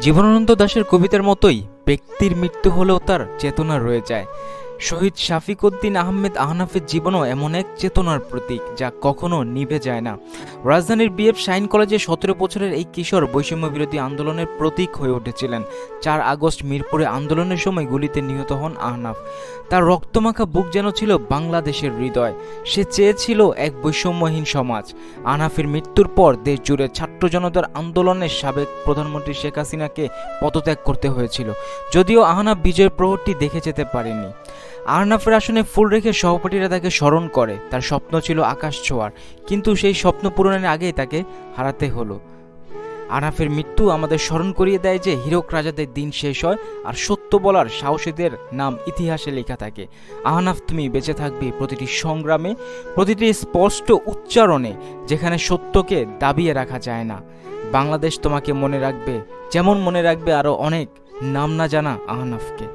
জীবনানন্দ দাশের কবিতার মতোই ব্যক্তির মৃত্যু হলেও তার চেতনা রয়ে যায়। শহীদ শাফিক উদ্দিন আহমেদ আহনাফের জীবনও এমন এক চেতনার প্রতীক যা কখনো নিভে যায় না। রাজধানীর বিএফ শাইন কলেজে সতেরো বছরের এই কিশোর বৈষম্য বিরোধী আন্দোলনের প্রতীক হয়ে উঠেছিলেন। চার আগস্ট মিরপুরে আন্দোলনের সময় গুলিতে নিহত হন আহনাফ। তার রক্তমাখা বুক যেন ছিল বাংলাদেশের হৃদয়। সে চেয়েছিল এক বৈষম্যহীন সমাজ। আহনাফের মৃত্যুর পর দেশ জুড়ে ছাত্র জনতার আন্দোলনের সাবেক প্রধানমন্ত্রী শেখ হাসিনাকে পদত্যাগ করতে হয়েছিল। যদিও আহনাফ বিজয়ের প্রহরটি দেখে যেতে পারেনি। আহনাফের আসনে ফুল রেখে সহপাঠীরা তাকে স্মরণ করে। তার স্বপ্ন ছিল আকাশ ছোঁয়ার, কিন্তু সেই স্বপ্ন পূরণের আগেই তাকে হারাতে হলো। আহনাফের মৃত্যু আমাদের স্মরণ করিয়ে দেয় যে, হীরক রাজাদের দিন শেষ হয় আর সত্য বলার সাহসীদের নাম ইতিহাসে লেখা থাকে। আহনাফ, তুমি বেঁচে থাকবে প্রতিটি সংগ্রামে, প্রতিটি স্পষ্ট উচ্চারণে, যেখানে সত্যকে দাবিয়ে রাখা যায় না। বাংলাদেশ তোমাকে মনে রাখবে, যেমন মনে রাখবে আরও অনেক, নাম না জানা আহনাফকে।